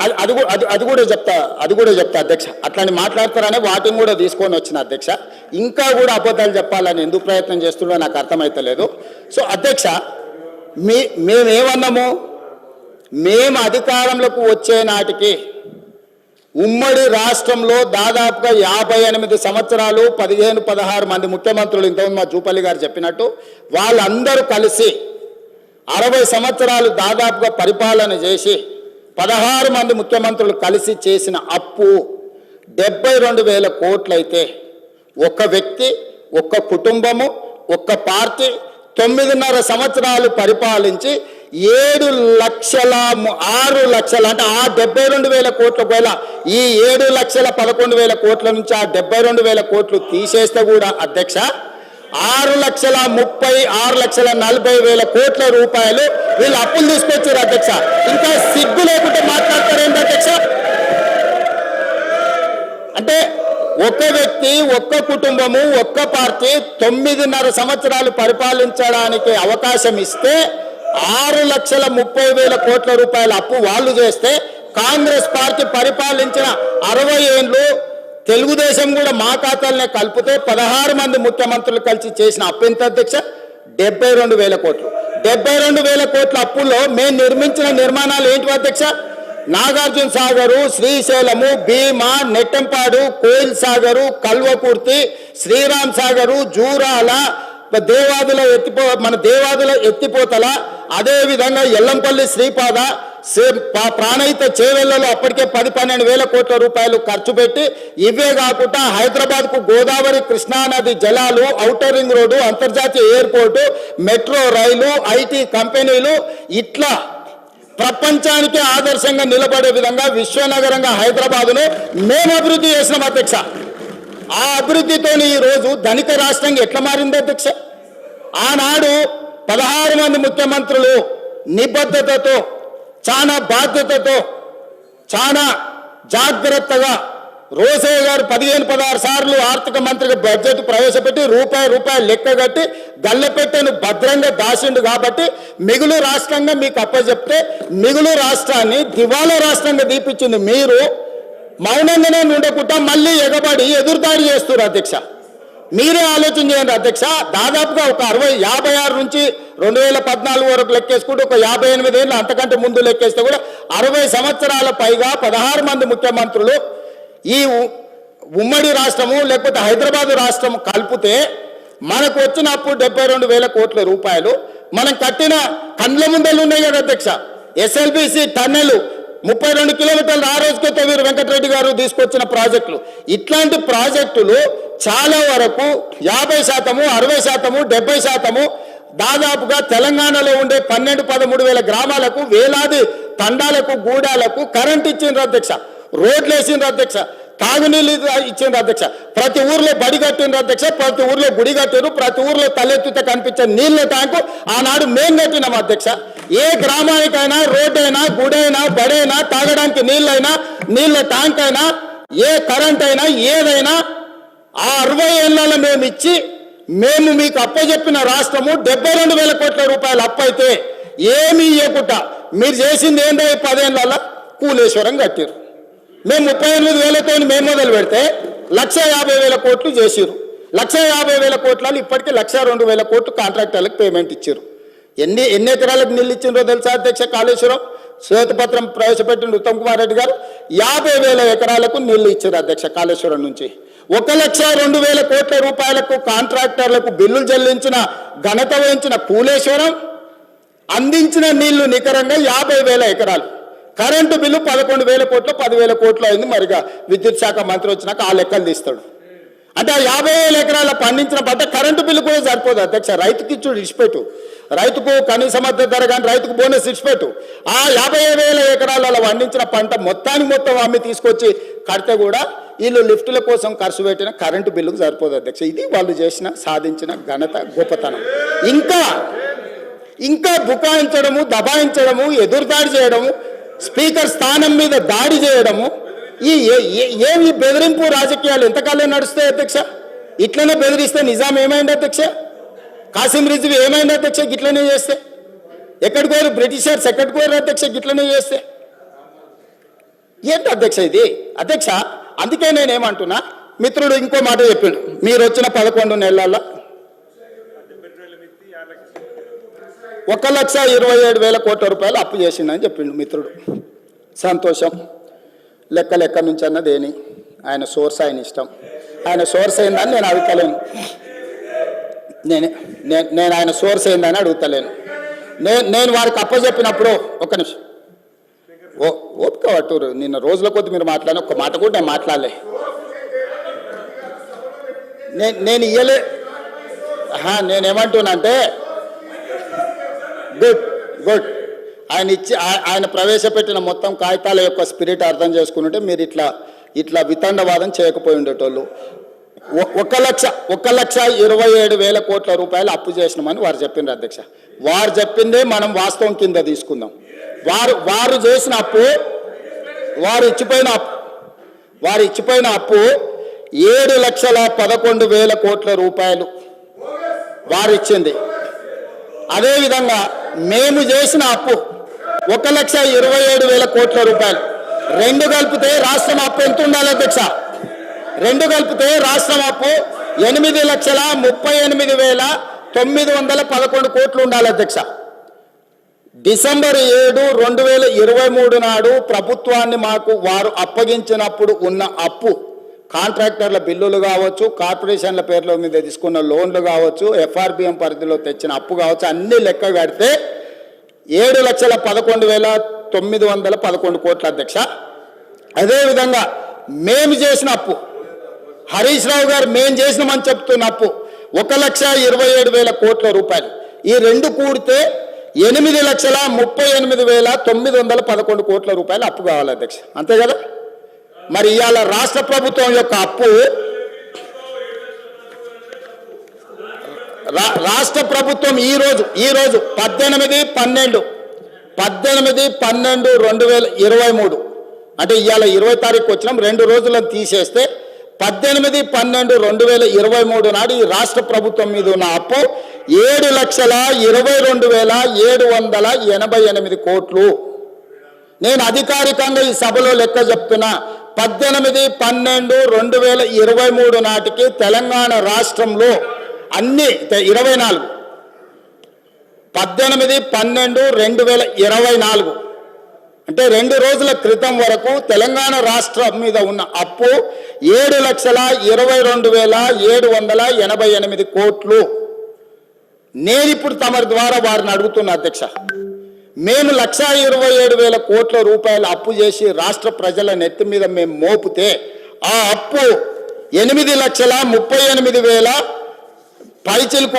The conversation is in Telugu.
అది అది అది కూడా చెప్తా అది కూడా చెప్తా అధ్యక్ష. అట్లాంటి మాట్లాడతారనే వాటిని కూడా తీసుకొని వచ్చిన అధ్యక్ష. ఇంకా కూడా అబద్ధాలు చెప్పాలని ఎందుకు ప్రయత్నం చేస్తుండో నాకు అర్థమైతలేదు. సో అధ్యక్ష మీ మేమేమన్నాము? మేము అధికారంలోకి వచ్చే నాటికి ఉమ్మడి రాష్ట్రంలో దాదాపుగా యాభై ఎనిమిది సంవత్సరాలు పదిహేను పదహారు మంది ముఖ్యమంత్రులు ఇంతకుముందు మా జూపల్లి గారు చెప్పినట్టు వాళ్ళందరూ కలిసి అరవై సంవత్సరాలు దాదాపుగా పరిపాలన చేసి పదహారు మంది ముఖ్యమంత్రులు కలిసి చేసిన అప్పు డెబ్బై రెండు వేల కోట్లయితే ఒక వ్యక్తి ఒక్క కుటుంబము ఒక్క పార్టీ తొమ్మిదిన్నర సంవత్సరాలు పరిపాలించి ఏడు లక్షల ఆరు లక్షల అంటే ఆ డెబ్బై రెండు వేల కోట్ల వేల ఈ ఏడు లక్షల పదకొండు వేల కోట్ల నుంచి ఆ డెబ్బై రెండు వేల కోట్లు తీసేస్తే కూడా అధ్యక్ష ఆరు లక్షల ముప్పై ఆరు లక్షల నలభై వేల కోట్ల రూపాయలు వీళ్ళు అప్పులు తీసుకొచ్చారు అధ్యక్ష. ఇంకా సిగ్గు లేకుంటే మాట్లాడతారేంటి అధ్యక్ష? అంటే ఒక్క వ్యక్తి ఒక్క కుటుంబము ఒక్క పార్టీ తొమ్మిదిన్నర సంవత్సరాలు పరిపాలించడానికి అవకాశం ఇస్తే ఆరు లక్షల ముప్పై వేల కోట్ల రూపాయల అప్పు వాళ్ళు చేస్తే కాంగ్రెస్ పార్టీ పరిపాలించిన అరవై ఏళ్ళు తెలుగుదేశం కూడా మా ఖాతాలనే కలిపితే పదహారు మంది ముఖ్యమంత్రులు కలిసి చేసిన అప్పు ఎంత అధ్యక్ష? డెబ్బై రెండు వేల కోట్లు. డెబ్బై రెండు వేల కోట్ల అప్పుల్లో మేము నిర్మించిన నిర్మాణాలు ఏంటి అధ్యక్ష? నాగార్జున సాగరు శ్రీశైలము భీమా నెట్టంపాడు కోయిల్ సాగరు కల్వకుర్తి శ్రీరామ్ సాగరు జూరాల దేవాదుల ఎత్తిపో మన దేవాదుల ఎత్తిపోతల అదే విధంగా ఎల్లంపల్లి శ్రీపాద సేమ్ ప్రాణహిత చేవెళ్ళలో అప్పటికే పది పన్నెండు వేల కోట్ల రూపాయలు ఖర్చు పెట్టి ఇవే కాకుండా హైదరాబాద్కు గోదావరి కృష్ణానది జలాలు ఔటర్ రింగ్ రోడ్డు అంతర్జాతీయ ఎయిర్పోర్టు మెట్రో రైలు ఐటీ కంపెనీలు ఇట్లా ప్రపంచానికి ఆదర్శంగా నిలబడే విధంగా విశ్వనగరంగా హైదరాబాద్ను మేము అభివృద్ధి చేసినాం అధ్యక్ష. ఆ అభివృద్ధితో ఈ రోజు ధనిక రాష్ట్రంగా ఎట్లా మారింది అధ్యక్ష? ఆనాడు పదహారు మంది ముఖ్యమంత్రులు నిబద్ధతతో చాలా బాధ్యతతో చాలా జాగ్రత్తగా రోజయ్య గారు పదిహేను పదహారు సార్లు ఆర్థిక మంత్రికి బడ్జెట్ ప్రవేశపెట్టి రూపాయి రూపాయలు లెక్క కట్టి గల్లెపెట్టెను భద్రంగా దాచిండు కాబట్టి మిగులు రాష్ట్రంగా మీకు అప్పచెప్తే మిగులు రాష్ట్రాన్ని దివాలా రాష్ట్రంగా దీపించింది మీరు. మౌనంగానే ఉండకుండా మళ్ళీ ఎగబడి ఎదురుదాడి చేస్తున్నారు అధ్యక్ష. మీరే ఆలోచన చేయండి అధ్యక్ష. దాదాపుగా ఒక అరవై యాభై ఆరు నుంచి రెండు వేల పద్నాలుగు వరకు లెక్కేసుకుంటే ఒక యాభై ఎనిమిది ఏళ్ళు అంతకంటే ముందు లెక్కేస్తే కూడా అరవై సంవత్సరాల పైగా పదహారు మంది ముఖ్యమంత్రులు ఈ ఉ- ఉమ్మడి రాష్ట్రము లేకపోతే హైదరాబాద్ రాష్ట్రం కలిపితే మనకు వచ్చిన అప్పు డెబ్బై రెండు వేల కోట్ల రూపాయలు. మనం కట్టిన కండ్ల ముందలు ఉన్నాయి కదా అధ్యక్ష. ఎస్ఎల్బిసి టన్నెలు ముప్పై రెండు కిలోమీటర్లు ఆ రోజుకే తొమ్మిది వెంకటరెడ్డి గారు తీసుకొచ్చిన ప్రాజెక్టులు. ఇట్లాంటి ప్రాజెక్టులు చాలా వరకు యాభై శాతము అరవై శాతము డెబ్బై శాతము దాదాపుగా తెలంగాణలో ఉండే పన్నెండు పదమూడు వేల గ్రామాలకు వేలాది తండాలకు గూడాలకు కరెంట్ ఇచ్చిండ్రు అధ్యక్ష. రోడ్లు వేసిండ్రు అధ్యక్ష. తాగునీళ్ళు ఇచ్చిండ్రు అధ్యక్ష. ప్రతి ఊర్లో బడి కట్టిండ్రు అధ్యక్ష. ప్రతి ఊర్లో గుడి కట్టిరు ప్రతి ఊర్లో తలెత్తితే కనిపించే నీళ్ళ ట్యాంకు ఆనాడు మేం కట్టినాం అధ్యక్ష. ఏ గ్రామానికైనా రోడ్ అయినా గుడైనా బడైనా తాగడానికి నీళ్ళైనా నీళ్ళ ట్యాంక్ అయినా ఏ కరెంట్ అయినా ఏదైనా ఆ అరవై ఏళ్ళలో మేము ఇచ్చి మేము మీకు అప్పచెప్పిన రాష్ట్రము డెబ్బై రెండు వేల కోట్ల రూపాయలు అప్పైతే ఏమీ ఇవ్వకుండా మీరు చేసింది ఏంటో ఈ పదేళ్ళ కూలేశ్వరం కట్టారు మేము ముప్పై ఎనిమిది వేలతో మేము మొదలు పెడితే లక్ష యాభై వేల కోట్లు చేసిరు లక్ష యాభై వేల కోట్లలో ఇప్పటికీ లక్ష రెండు వేల కోట్లు కాంట్రాక్టర్లకు పేమెంట్ ఇచ్చారు ఎన్ని ఎన్ని ఎకరాలకు నీళ్ళు ఇచ్చిండ్రో తెలుసా అధ్యక్ష కాళేశ్వరం? శ్వేతపత్రం ప్రవేశపెట్టిన ఉత్తమ్ కుమార్ రెడ్డి గారు. యాభై వేల ఎకరాలకు నీళ్ళు ఇచ్చారు అధ్యక్ష కాళేశ్వరం నుంచి. ఒక లక్ష రెండు వేల కోట్ల రూపాయలకు కాంట్రాక్టర్లకు బిల్లులు చెల్లించిన ఘనత వహించిన కూలేశ్వరం అందించిన నీళ్ళు నికరంగా యాభై వేల ఎకరాలు. కరెంటు బిల్లు పదకొండు వేల కోట్లు పదివేల కోట్లు అయింది మరిగా. విద్యుత్ శాఖ మంత్రి వచ్చినాక ఆ లెక్కలు తీస్తాడు. అంటే ఆ యాభై వేల ఎకరాల పండించిన పంట కరెంటు బిల్లు కూడా సరిపోదు. అధ్యక్ష రైతుకి ఇచ్చుడు ఇచ్చిపెట్టు. రైతుకు కనీస మద్దతు ధర కానీ రైతుకు బోనస్ ఇచ్చిపెట్టు. ఆ యాభై వేల ఎకరాలలో పండించిన పంట మొత్తానికి మొత్తం అమ్మి తీసుకొచ్చి కడితే కూడా వీళ్ళు లిఫ్టుల కోసం ఖర్చు పెట్టిన కరెంటు బిల్లుకు సరిపోదు అధ్యక్ష. ఇది వాళ్ళు చేసిన సాధించిన ఘనత గొప్పతనం. ఇంకా ఇంకా బుకాయించడము దబాయించడము ఎదురుదాడి చేయడము స్పీకర్ స్థానం మీద దాడి చేయడము ఈ ఏమి బెదిరింపు రాజకీయాలు ఎంతకాలం నడుస్తాయి అధ్యక్ష? ఇట్లనే బెదిరిస్తే నిజాం ఏమైంది అధ్యక్ష? కాసిం రిజ్వి ఏమైంది అధ్యక్ష గిట్లనే చేస్తే? ఎక్కడికి పోయారు? బ్రిటిషర్స్ ఎక్కడికి పోయారు అధ్యక్ష గిట్లనే చేస్తే? ఏంటి అధ్యక్ష ఇది? అధ్యక్ష అందుకే నేనేమంటున్నా మిత్రుడు ఇంకో మాట చెప్పిండు మీరు వచ్చిన పదకొండు నెలల్లో ఒక లక్ష ఇరవై ఏడు వేల కోట్ల రూపాయలు అప్పు చేసిండని చెప్పిండు మిత్రుడు. సంతోషం. లెక్క లెక్క నుంచి అన్నదేని ఆయన సోర్స్ ఆయన ఇష్టం. ఆయన సోర్స్ అయిందని నేను అడుగుతలేను. నేను నేను ఆయన సోర్స్ అయిందని అడుగుతలేను. నేను నేను వారికి అప్పచెప్పినప్పుడు ఒక నిమిషం. ఓపిక పట్టురు నిన్న రోజుల కొద్ది మీరు మాట్లాడిన ఒక మాట కూడా నేను మాట్లాడలే. నేను నేను ఇయ్యలే. ఆహా, నేనేమంటున్నానంటే గుడ్ గుడ్. ఆయన ఇచ్చి ఆయన ప్రవేశపెట్టిన మొత్తం కాగితాల యొక్క స్పిరిట్ అర్థం చేసుకుంటే మీరు ఇట్లా ఇట్లా వితండవాదం చేయకపోయి ఉండేటోళ్ళు. ఒ- ఒక లక్ష ఒక లక్ష ఇరవై ఏడు వేల కోట్ల రూపాయలు అప్పు చేసినామని వారు చెప్పిండ్రు అధ్యక్ష. వారు చెప్పిందే మనం వాస్తవం కింద తీసుకుందాం. వారు వారు చేసిన అప్పు వారు ఇచ్చిపోయిన అప్పు వారు ఇచ్చిపోయిన అప్పు ఏడు లక్షల పదకొండు వేల కోట్ల రూపాయలు వారు ఇచ్చింది. అదేవిధంగా మేము చేసిన అప్పు ఒక లక్ష ఇరవై ఏడు వేల కోట్ల రూపాయలు. రెండు కలిపితే రాష్ట్రం అప్పు ఎంత ఉండాలి అధ్యక్ష? రెండు కలిపితే రాష్ట్రం అప్పు ఎనిమిది లక్షల ముప్పై ఎనిమిది వేల తొమ్మిది వందల పదకొండు కోట్లు ఉండాలి అధ్యక్ష. డిసెంబర్ ఏడు రెండు వేల ఇరవై మూడు నాడు ప్రభుత్వాన్ని మాకు వారు అప్పగించినప్పుడు ఉన్న అప్పు కాంట్రాక్టర్ల బిల్లులు కావచ్చు కార్పొరేషన్ల పేర్ల మీద తీసుకున్న లోన్లు కావచ్చు ఎఫ్ఆర్బిఎం పరిధిలో తెచ్చిన అప్పు కావచ్చు అన్ని లెక్క కడితే ఏడు లక్షల పదకొండు వేల తొమ్మిది వందల పదకొండు కోట్ల అధ్యక్ష. అదేవిధంగా మేము చేసిన అప్పు హరీష్ రావు గారు మేము చేసినామని చెప్తున్న అప్పు ఒక లక్ష ఇరవై ఏడు వేల కోట్ల రూపాయలు. ఈ రెండు కూడితే ఎనిమిది లక్షల ముప్పై ఎనిమిది వేల తొమ్మిది వందల పదకొండు కోట్ల రూపాయలు అప్పు కావాలి అధ్యక్ష. అంతే కదా? మరి ఇవాళ రాష్ట్ర ప్రభుత్వం యొక్క అప్పు రా- రాష్ట్ర ప్రభుత్వం ఈ రోజు పద్దెనిమిది పన్నెండు పద్దెనిమిది పన్నెండు రెండు వేల ఇరవై మూడు. అంటే ఇవాళ ఇరవై తారీఖు వచ్చినాం రెండు రోజులను తీసేస్తే పద్దెనిమిది పన్నెండు రెండు వేల ఇరవై మూడు నాడు ఈ రాష్ట్ర ప్రభుత్వం మీద ఉన్న అప్పు ఏడు లక్షల ఇరవై రెండు వేల ఏడు వందల ఎనభై ఎనిమిది కోట్లు. నేను అధికారికంగా ఈ సభలో లెక్క చెప్తున్నా. పద్దెనిమిది పన్నెండు రెండు వేల ఇరవై మూడు నాటికి తెలంగాణ రాష్ట్రంలో అన్ని ఇరవై నాలుగు. పద్దెనిమిది పన్నెండు రెండు వేల ఇరవై నాలుగు. అంటే రెండు రోజుల క్రితం వరకు తెలంగాణ రాష్ట్రం మీద ఉన్న అప్పు ఏడు లక్షల ఇరవై రెండు వేల ఏడు వందల ఎనభై ఎనిమిది కోట్లు. నేనిప్పుడు తమ తమరి ద్వారా వారిని అడుగుతున్నా అధ్యక్ష. మేము లక్షా ఇరవై ఏడు వేల కోట్ల రూపాయలు అప్పు చేసి రాష్ట్ర ప్రజల నెత్తి మీద మేము మోపితే ఆ అప్పు ఎనిమిది లక్షల ముప్పై ఎనిమిది వేల పైచిలకు